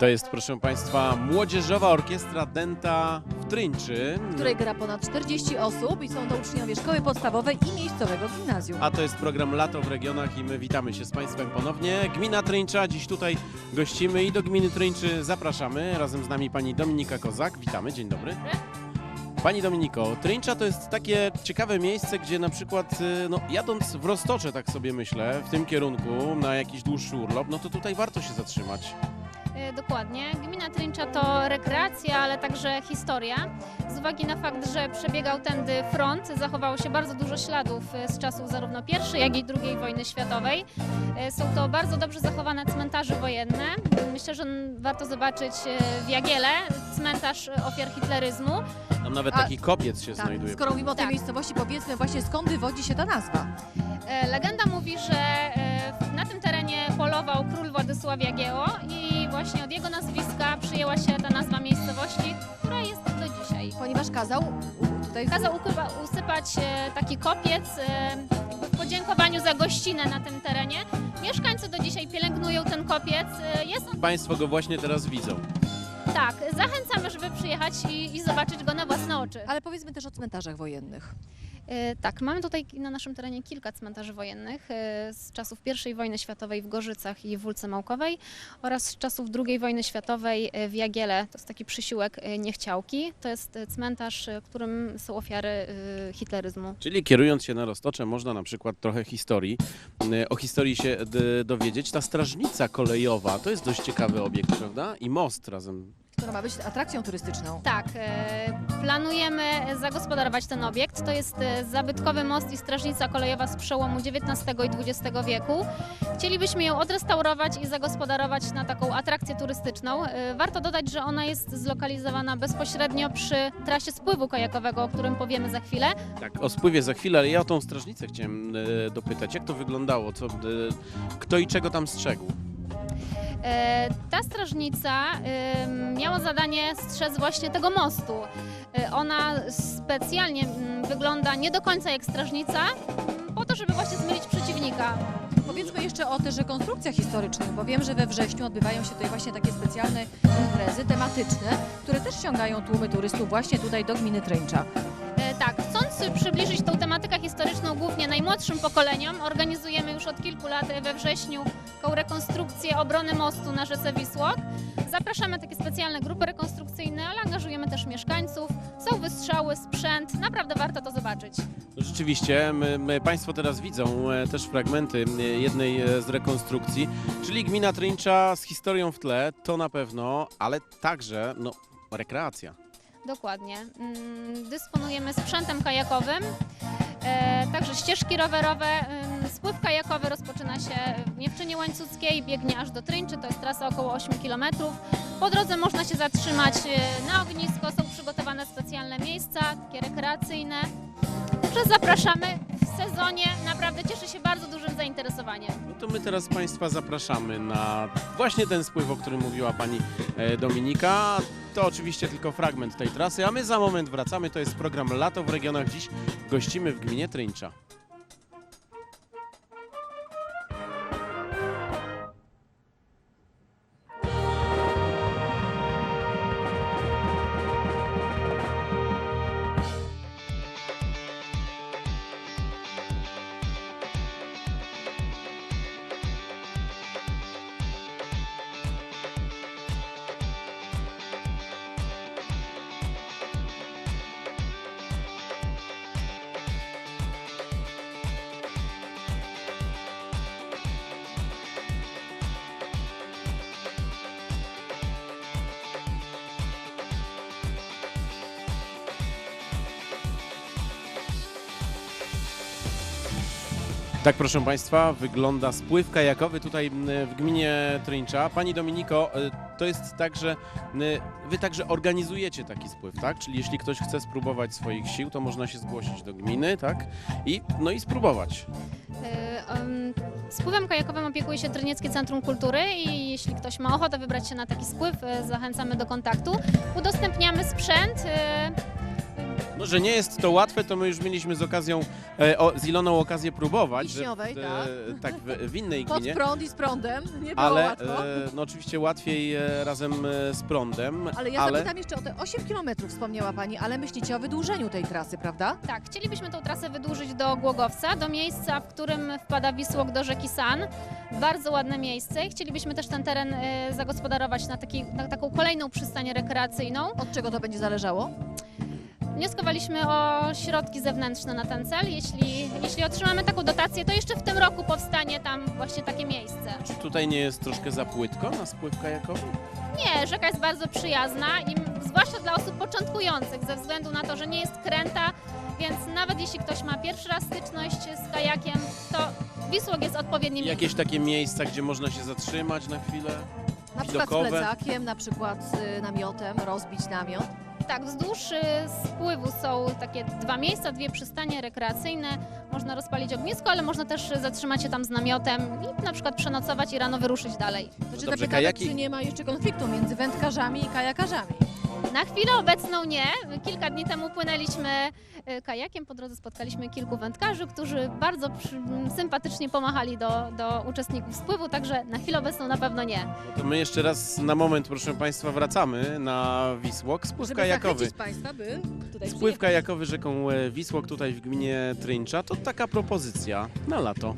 To jest, proszę Państwa, Młodzieżowa Orkiestra Denta w Tryńczy. w której gra ponad 40 osób i są to uczniowie szkoły podstawowej i miejscowego gimnazjum. A to jest program Lato w regionach i my witamy się z Państwem ponownie. Gmina Tryńcza, dziś tutaj gościmy i do gminy Tryńczy zapraszamy. Razem z nami pani Dominika Kozak. Witamy, dzień dobry. Pani Dominiko, Tryńcza to jest takie ciekawe miejsce, gdzie na przykład, y, no, jadąc w Roztocze, tak sobie myślę, w tym kierunku, na jakiś dłuższy urlop, no to tutaj warto się zatrzymać. E, Dokładnie. Gmina Tryncza to rekreacja, ale także historia. Z uwagi na fakt, że przebiegał tędy front, zachowało się bardzo dużo śladów e, z czasów zarówno I, jak i II wojny światowej. E, Są to bardzo dobrze zachowane cmentarze wojenne. Myślę, że warto zobaczyć w Jagiele cmentarz ofiar hitleryzmu. Tam nawet A- taki kopiec się Tak, znajduje. skoro mówimy o tej Tak. miejscowości, powiedzmy właśnie skąd wywodzi się ta nazwa. Legenda mówi, że na tym terenie polował król Władysław Jagiełło i właśnie od jego nazwiska przyjęła się ta nazwa miejscowości, która jest do dzisiaj. Ponieważ kazał tutaj Kazał usypać e, taki kopiec e, w podziękowaniu za gościnę na tym terenie. Mieszkańcy do dzisiaj pielęgnują ten kopiec. E, Jest on Państwo go właśnie teraz widzą. tak, zachęcamy, żeby przyjechać i, i zobaczyć go na własne oczy. Ale powiedzmy też o cmentarzach wojennych. E, Tak, mamy tutaj na naszym terenie kilka cmentarzy wojennych e, z czasów I wojny światowej w Gorzycach i w Wólce Małkowej oraz z czasów II wojny światowej e, w Jagiele. To jest taki przysiłek Niechciałki. To jest cmentarz, którym są ofiary hitleryzmu. Czyli kierując się na Roztocze, można na przykład trochę historii, o historii się dowiedzieć. Ta strażnica kolejowa to jest dość ciekawy obiekt, prawda? I most razem. Która ma być atrakcją turystyczną. Tak, e, planujemy zagospodarować ten obiekt. To jest e, zabytkowy most i strażnica kolejowa z przełomu XIX i XX wieku. Chcielibyśmy ją odrestaurować i zagospodarować na taką atrakcję turystyczną. E, Warto dodać, że ona jest zlokalizowana bezpośrednio przy trasie spływu kajakowego, o którym powiemy za chwilę. Tak, o spływie za chwilę, ale ja o tą strażnicę chciałem dopytać. Jak to wyglądało? Co, kto i czego tam strzegł? E, Ta strażnica miała zadanie strzec właśnie tego mostu. E, Ona specjalnie mm, wygląda nie do końca jak strażnica, po to, żeby właśnie zmylić przeciwnika. Powiedzmy jeszcze o też rekonstrukcjach historycznych, bo wiem, że we wrześniu odbywają się tutaj właśnie takie specjalne imprezy tematyczne, które też ściągają tłumy turystów właśnie tutaj do gminy Tryńcza. E, Tak, chcąc przybliżyć tą tematykę historyczną głównie najmłodszym pokoleniom, organizujemy już od kilku lat we wrześniu taką rekonstrukcję obrony mostu na rzece Wisłok. Zapraszamy takie specjalne grupy rekonstrukcyjne, ale angażujemy też mieszkańców. Są wystrzały, sprzęt, naprawdę warto to zobaczyć. Rzeczywiście, my, my, Państwo teraz widzą e, też fragmenty e, jednej e, z rekonstrukcji, czyli gmina Tryńcza z historią w tle, to na pewno, ale także no, rekreacja. Dokładnie. Mm, Dysponujemy sprzętem kajakowym, e, także ścieżki rowerowe. Ym, Spływ kajakowy rozpoczyna się w Miewczynie Łańcuckiej, biegnie aż do Tryńczy, to jest trasa około 8 km. Po drodze można się zatrzymać e, na ognisko, są przygotowane specjalne miejsca, takie rekreacyjne. Także zapraszamy sezonie, naprawdę cieszy się bardzo dużym zainteresowaniem. No to my teraz Państwa zapraszamy na właśnie ten spływ, o którym mówiła Pani e, Dominika. To oczywiście tylko fragment tej trasy, a my za moment wracamy. To jest program Lato w regionach. Dziś gościmy w gminie Tryńcza. Tak, proszę Państwa, wygląda spływ kajakowy tutaj w gminie Tryńcza. Pani Dominiko, e, to jest tak, że Wy także organizujecie taki spływ, tak? Czyli jeśli ktoś chce spróbować swoich sił, to można się zgłosić do gminy, tak? I, no i spróbować. E, em, Spływem kajakowym opiekuje się Trynieckie Centrum Kultury i jeśli ktoś ma ochotę wybrać się na taki spływ, e, zachęcamy do kontaktu. Udostępniamy sprzęt. E, No, że nie jest to łatwe, to my już mieliśmy z okazją, e, o, z Iloną okazję próbować. że Wiśniowej, w, e, tak. w, w innej Pod gminie. prąd i z prądem, nie było Ale łatwo. e, no oczywiście łatwiej e, razem e, z prądem. Ale ja zapytam jeszcze o te 8 km wspomniała Pani, ale myślicie o wydłużeniu tej trasy, prawda? Tak, chcielibyśmy tą trasę wydłużyć do Głogowca, do miejsca, w którym wpada Wisłok do rzeki San. Bardzo ładne miejsce i chcielibyśmy też ten teren e, zagospodarować na, taki, na taką kolejną przystań rekreacyjną. Od czego to będzie zależało? Wnioskowaliśmy o środki zewnętrzne na ten cel. Jeśli, jeśli otrzymamy taką dotację, to jeszcze w tym roku powstanie tam właśnie takie miejsce. Czy tutaj nie jest troszkę za płytko na spływ kajakowy? Nie, rzeka jest bardzo przyjazna i zwłaszcza dla osób początkujących, ze względu na to, że nie jest kręta, więc nawet jeśli ktoś ma pierwszy raz styczność z kajakiem, to Wisłok jest odpowiednim Jakieś takie miejsca, gdzie można się zatrzymać na chwilę? Na przykład z Widokowe. plecakiem, na przykład z y, namiotem, rozbić namiot. Tak, wzdłuż y, spływu są takie dwa miejsca, dwie przystanie rekreacyjne. Można rozpalić ognisko, ale można też zatrzymać się tam z namiotem i na przykład przenocować i rano wyruszyć dalej. To czy dobrze, zapytamy, kajaki- czy nie ma jeszcze konfliktu między wędkarzami i kajakarzami? Na chwilę obecną nie. Kilka dni temu płynęliśmy y, kajakiem, po drodze spotkaliśmy kilku wędkarzy, którzy bardzo przy, sympatycznie pomachali do, do uczestników spływu, także na chwilę obecną na pewno nie. No to my jeszcze raz na moment, proszę Państwa, wracamy na Wisłok. Spływ Żeby kajakowy. zachęcić Państwa, by tutaj Spływ kajakowy rzeką e, Wisłok tutaj w gminie Tryncza to taka propozycja na lato.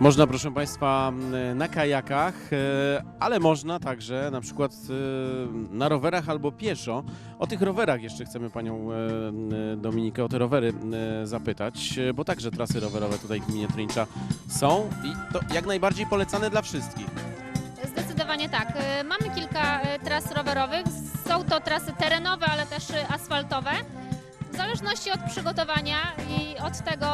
Można, proszę Państwa, na kajakach, e, ale można także na przykład e, na rowerach albo pieszo. O tych rowerach jeszcze chcemy Panią e, Dominikę o te rowery zapytać, bo także trasy rowerowe tutaj w gminie Tryncza są i to jak najbardziej polecane dla wszystkich. Zdecydowanie tak. Mamy kilka tras rowerowych. Są to trasy terenowe, ale też asfaltowe. W zależności od przygotowania i od tego,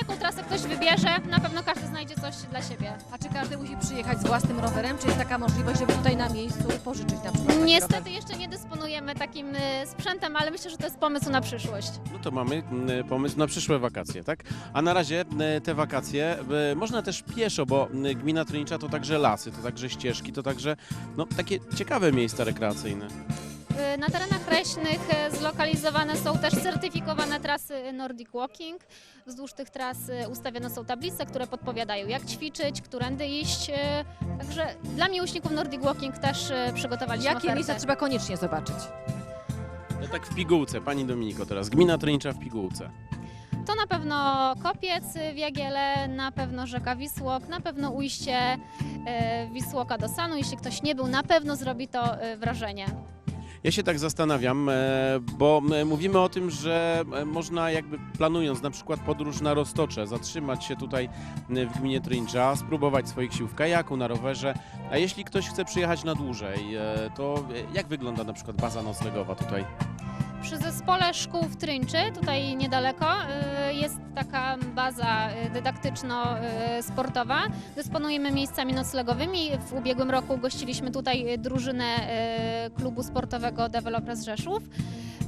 jaką trasę ktoś wybierze, na pewno każdy znajdzie coś dla siebie. A czy każdy musi przyjechać z własnym rowerem, czy jest taka możliwość, żeby tutaj na miejscu pożyczyć na przykład taki Niestety rower? jeszcze nie dysponujemy takim y, sprzętem, ale myślę, że to jest pomysł na przyszłość. No to mamy m, pomysł na przyszłe wakacje, tak? A na razie m, te wakacje e, można też pieszo, bo m, gmina Trynicza to także lasy, to także ścieżki, to także no, takie ciekawe miejsca rekreacyjne. Y, Na terenach leśnych y, zlokalizowane są też certyfikowane trasy Nordic Walking. Wzdłuż tych tras y, ustawione są tablice, które podpowiadają jak ćwiczyć, którędy iść. y, Także dla miłośników Nordic Walking też y, przygotowaliśmy Jakie ofertę. miejsca trzeba koniecznie zobaczyć? No tak w pigułce, Pani Dominiko teraz, gmina Trynicza w pigułce. To na pewno Kopiec w Jagiele, na pewno rzeka Wisłok, na pewno ujście y, Wisłoka do Sanu. Jeśli ktoś nie był, na pewno zrobi to y, wrażenie. Ja się tak zastanawiam, e, bo e, mówimy o tym, że e, można jakby planując na przykład podróż na Roztocze, zatrzymać się tutaj w gminie Tryncza, spróbować swoich sił w kajaku, na rowerze, a jeśli ktoś chce przyjechać na dłużej, to jak wygląda na przykład baza noclegowa tutaj? Przy zespole szkół w Trynczy, tutaj niedaleko, y, jest taka baza y, dydaktyczno-sportowa. Dysponujemy miejscami noclegowymi. W ubiegłym roku gościliśmy tutaj y, drużynę y, klubu sportowego Developers Rzeszów.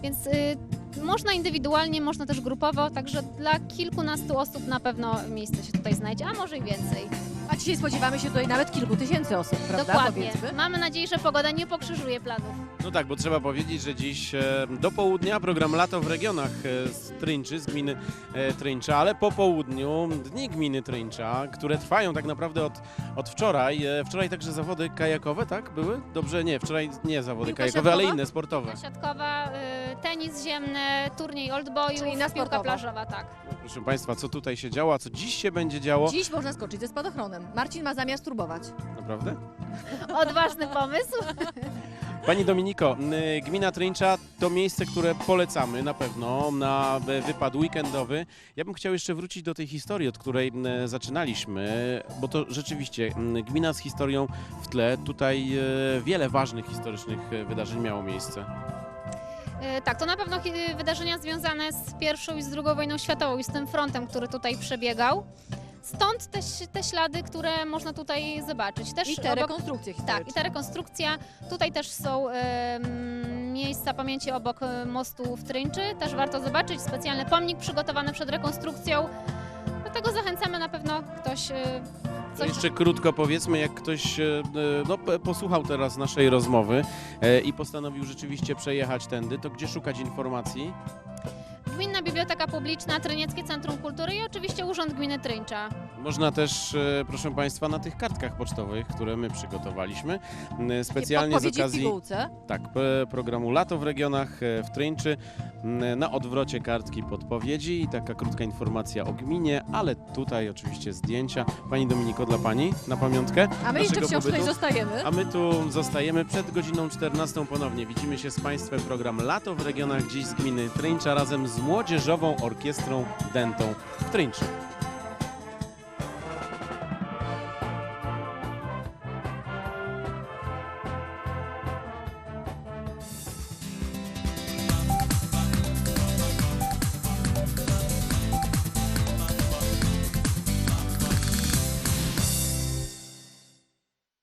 Więc y, można indywidualnie, można też grupowo, także dla kilkunastu osób na pewno miejsce się tutaj znajdzie, a może i więcej. A dzisiaj spodziewamy się tutaj nawet kilku tysięcy osób, prawda? Dokładnie. Powiedzmy. Mamy nadzieję, że pogoda nie pokrzyżuje planów. No tak, bo trzeba powiedzieć, że dziś e, do południa program Lato w regionach e, z Trynczy, z gminy e, Tryncza, ale po południu dni gminy Tryncza, które trwają tak naprawdę od, od wczoraj. E, Wczoraj także zawody kajakowe, tak? Były? Dobrze, nie, wczoraj nie zawody Piłka kajakowe, ale siatkowa? inne, sportowe. Siatkowa, y, tenis ziemny, turniej oldboyów, Czyli na piłka sportowo. plażowa, tak. Proszę Państwa, co tutaj się działo, a co dziś się będzie działo? Dziś można skoczyć ze spadochronem. Marcin ma zamiar spróbować. Naprawdę? Odważny pomysł. Pani Dominiko, gmina Tryncza to miejsce, które polecamy na pewno na e, wypad weekendowy. Ja bym chciał jeszcze wrócić do tej historii, od której zaczynaliśmy, bo to rzeczywiście m, gmina z historią w tle. Tutaj e, wiele ważnych historycznych e, wydarzeń miało miejsce. E, Tak, to na pewno hi- wydarzenia związane z pierwszą i z drugą wojną światową i z tym frontem, który tutaj przebiegał. Stąd te, te ślady, które można tutaj zobaczyć. Też I te obok- rekonstrukcje. Tak, i ta rekonstrukcja. Tutaj też są em, miejsca pamięci obok e, mostu w Tryńczy. Też warto zobaczyć. Specjalny pomnik przygotowany przed rekonstrukcją. Dlatego zachęcamy na pewno ktoś. e, To coś jeszcze krótko powiedzmy, jak ktoś e, e, no, p- posłuchał teraz naszej rozmowy e, i postanowił rzeczywiście przejechać tędy, to gdzie szukać informacji? Gminna Biblioteka Publiczna, Trynieckie Centrum Kultury i oczywiście Urząd Gminy Tryńcza. Można też, e, proszę Państwa, na tych kartkach pocztowych, które my przygotowaliśmy, m, specjalnie z okazji pigułce. tak, programu Lato w regionach e, w Tryńczy, na odwrocie kartki podpowiedzi i taka krótka informacja o gminie, ale tutaj oczywiście zdjęcia. Pani Dominiko, dla Pani na pamiątkę A my jeszcze wciąż tutaj zostajemy. A my tu zostajemy przed godziną 14 ponownie. Widzimy się z Państwem program Lato w regionach dziś z gminy Tryńcza razem z Młodzieżową Orkiestrą Dentą w Tryńczy.